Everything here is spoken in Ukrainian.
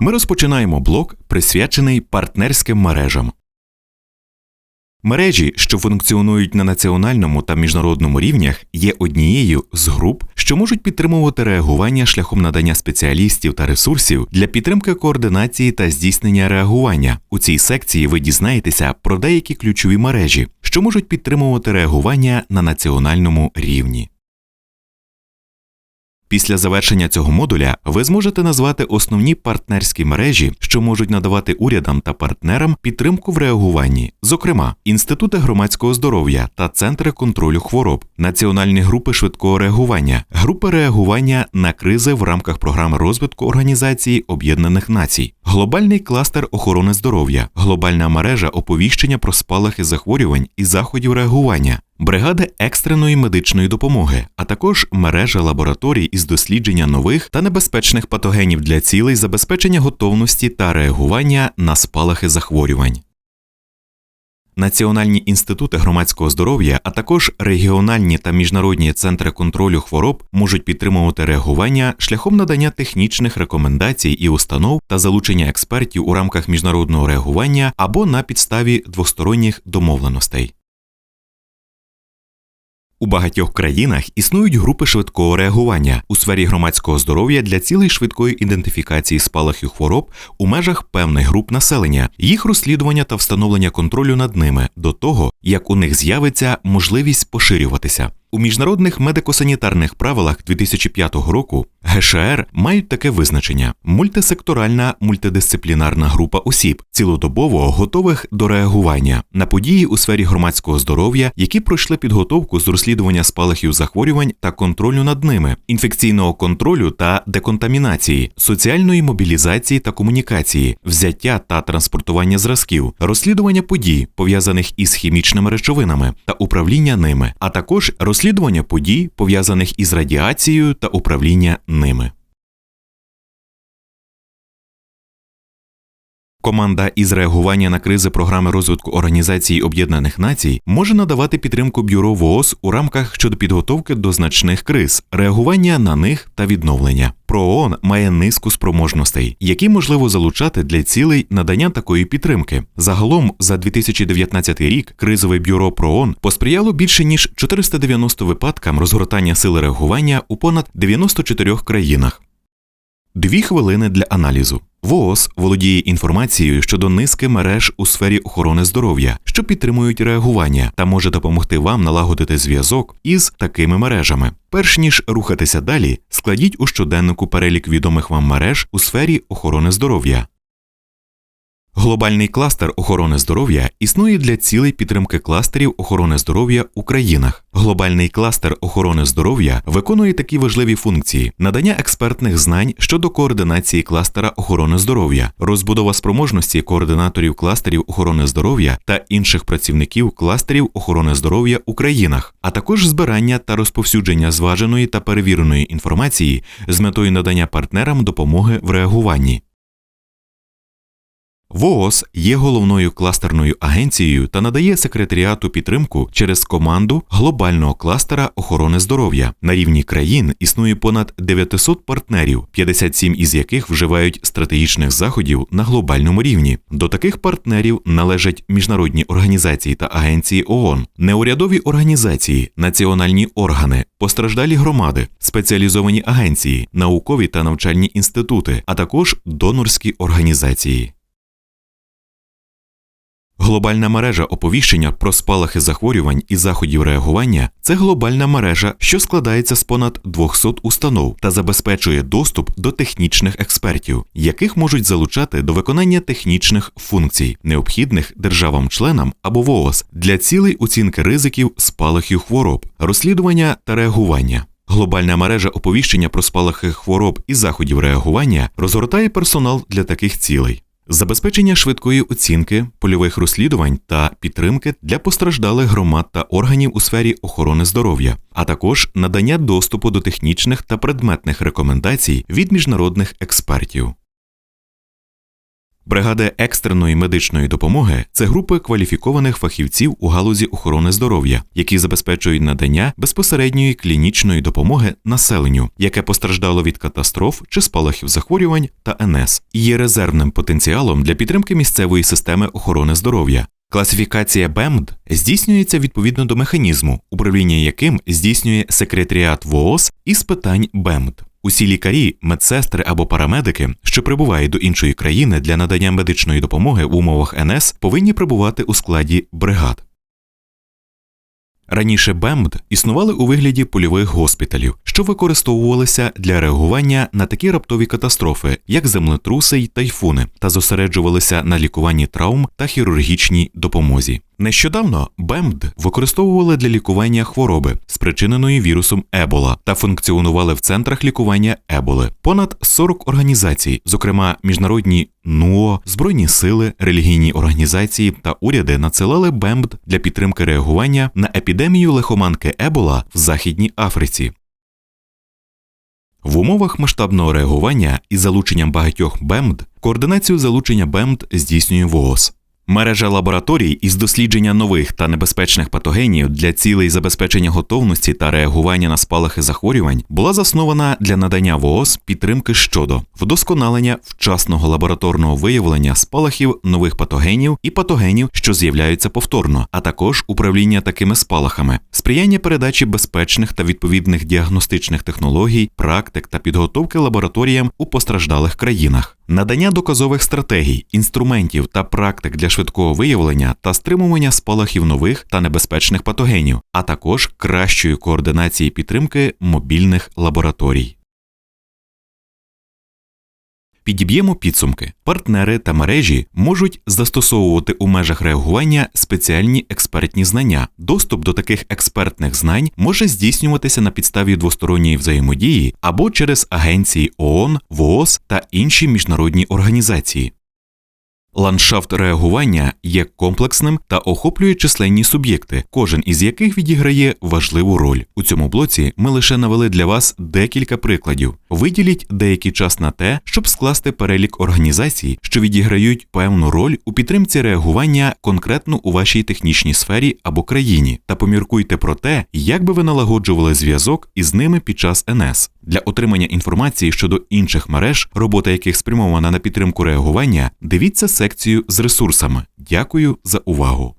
Ми розпочинаємо блок, присвячений партнерським мережам. Мережі, що функціонують на національному та міжнародному рівнях, є однією з груп, що можуть підтримувати реагування шляхом надання спеціалістів та ресурсів для підтримки координації та здійснення реагування. У цій секції ви дізнаєтеся про деякі ключові мережі, що можуть підтримувати реагування на національному рівні. Після завершення цього модуля ви зможете назвати основні партнерські мережі, що можуть надавати урядам та партнерам підтримку в реагуванні, зокрема, інститути громадського здоров'я та центри контролю хвороб, національні групи швидкого реагування, групи реагування на кризи в рамках програми розвитку Організації Об'єднаних Націй, глобальний кластер охорони здоров'я, глобальна мережа оповіщення про спалахи захворювань і заходів реагування. Бригади екстреної медичної допомоги, а також мережа лабораторій із дослідження нових та небезпечних патогенів для цілей забезпечення готовності та реагування на спалахи захворювань. Національні інститути громадського здоров'я, а також регіональні та міжнародні центри контролю хвороб можуть підтримувати реагування шляхом надання технічних рекомендацій і установ та залучення експертів у рамках міжнародного реагування або на підставі двосторонніх домовленостей. У багатьох країнах існують групи швидкого реагування у сфері громадського здоров'я для цілей швидкої ідентифікації спалахів хвороб у межах певних груп населення, їх розслідування та встановлення контролю над ними до того, як у них з'явиться можливість поширюватися. У міжнародних медико-санітарних правилах 2005 року ГШР мають таке визначення: мультисекторальна мультидисциплінарна група осіб, цілодобово готових до реагування на події у сфері громадського здоров'я, які пройшли підготовку з розслідування спалахів захворювань та контролю над ними, інфекційного контролю та деконтамінації, соціальної мобілізації та комунікації, взяття та транспортування зразків, розслідування подій, пов'язаних із хімічними речовинами та управління ними, а також розслідування подій, пов'язаних із радіацією та управління ними. Команда із реагування на кризи програми розвитку Організації Об'єднаних Націй може надавати підтримку бюро ВООЗ у рамках щодо підготовки до значних криз, реагування на них та відновлення. ПРООН має низку спроможностей, які можливо залучати для цілей надання такої підтримки. Загалом, за 2019 рік, кризове бюро ПРООН посприяло більше ніж 490 випадкам розгортання сили реагування у понад 94 країнах. Дві хвилини для аналізу. ВООЗ володіє інформацією щодо низки мереж у сфері охорони здоров'я, що підтримують реагування та може допомогти вам налагодити зв'язок із такими мережами. Перш ніж рухатися далі, складіть у щоденнику перелік відомих вам мереж у сфері охорони здоров'я. Глобальний кластер охорони здоров'я існує для цілей підтримки кластерів охорони здоров'я у країнах. Глобальний кластер охорони здоров'я виконує такі важливі функції: надання експертних знань щодо координації кластера охорони здоров'я, розбудова спроможності координаторів кластерів охорони здоров'я та інших працівників кластерів охорони здоров'я у країнах, а також збирання та розповсюдження зваженої та перевіреної інформації з метою надання партнерам допомоги в реагуванні. ВООЗ є головною кластерною агенцією та надає секретаріату підтримку через команду глобального кластера охорони здоров'я. На рівні країн існує понад 900 партнерів, 57 із яких вживають стратегічних заходів на глобальному рівні. До таких партнерів належать міжнародні організації та агенції ООН, неурядові організації, національні органи, постраждалі громади, спеціалізовані агенції, наукові та навчальні інститути, а також донорські організації. Глобальна мережа оповіщення про спалахи захворювань і заходів реагування це глобальна мережа, що складається з понад 200 установ та забезпечує доступ до технічних експертів, яких можуть залучати до виконання технічних функцій, необхідних державам-членам або ВООЗ для цілей оцінки ризиків спалахів хвороб, розслідування та реагування. Глобальна мережа оповіщення про спалахи хвороб і заходів реагування розгортає персонал для таких цілей забезпечення швидкої оцінки, польових розслідувань та підтримки для постраждалих громад та органів у сфері охорони здоров'я, а також надання доступу до технічних та предметних рекомендацій від міжнародних експертів. Бригади екстреної медичної допомоги це групи кваліфікованих фахівців у галузі охорони здоров'я, які забезпечують надання безпосередньої клінічної допомоги населенню, яке постраждало від катастроф чи спалахів захворювань та НС, і є резервним потенціалом для підтримки місцевої системи охорони здоров'я. Класифікація БЕМД здійснюється відповідно до механізму, управління яким здійснює секретаріат ВООЗ із питань БЕМД. Усі лікарі, медсестри або парамедики, що прибувають до іншої країни для надання медичної допомоги в умовах НС, повинні прибувати у складі бригад. Раніше БЕМД існували у вигляді польових госпіталів, що використовувалися для реагування на такі раптові катастрофи, як землетруси й тайфуни, та зосереджувалися на лікуванні травм та хірургічній допомозі. Нещодавно БЕМД використовували для лікування хвороби, спричиненої вірусом Ебола, та функціонували в центрах лікування Еболи. Понад 40 організацій, зокрема міжнародні НУО, збройні сили, релігійні організації та уряди надсилали БЕМД для підтримки реагування на епідемію лихоманки Ебола в Західній Африці. В умовах масштабного реагування із залученням багатьох БЕМД координацію залучення БЕМД здійснює ВООЗ. Мережа лабораторій із дослідження нових та небезпечних патогенів для цілей забезпечення готовності та реагування на спалахи захворювань була заснована для надання ВООЗ підтримки щодо вдосконалення вчасного лабораторного виявлення спалахів нових патогенів і патогенів, що з'являються повторно, а також управління такими спалахами, сприяння передачі безпечних та відповідних діагностичних технологій, практик та підготовки лабораторіям у постраждалих країнах. Надання доказових стратегій, інструментів та практик для швидкого виявлення та стримування спалахів нових та небезпечних патогенів, а також кращої координації підтримки мобільних лабораторій. Підіб'ємо підсумки. Партнери та мережі можуть застосовувати у межах реагування спеціальні експертні знання. Доступ до таких експертних знань може здійснюватися на підставі двосторонньої взаємодії або через агенції ООН, ВООЗ та інші міжнародні організації. Ландшафт реагування є комплексним та охоплює численні суб'єкти, кожен із яких відіграє важливу роль. У цьому блоці ми лише навели для вас декілька прикладів. Виділіть деякий час на те, щоб скласти перелік організацій, що відіграють певну роль у підтримці реагування конкретно у вашій технічній сфері або країні, та поміркуйте про те, як би ви налагоджували зв'язок із ними під час НС. Для отримання інформації щодо інших мереж, робота яких спрямована на підтримку реагування, дивіться секцію з ресурсами. Дякую за увагу.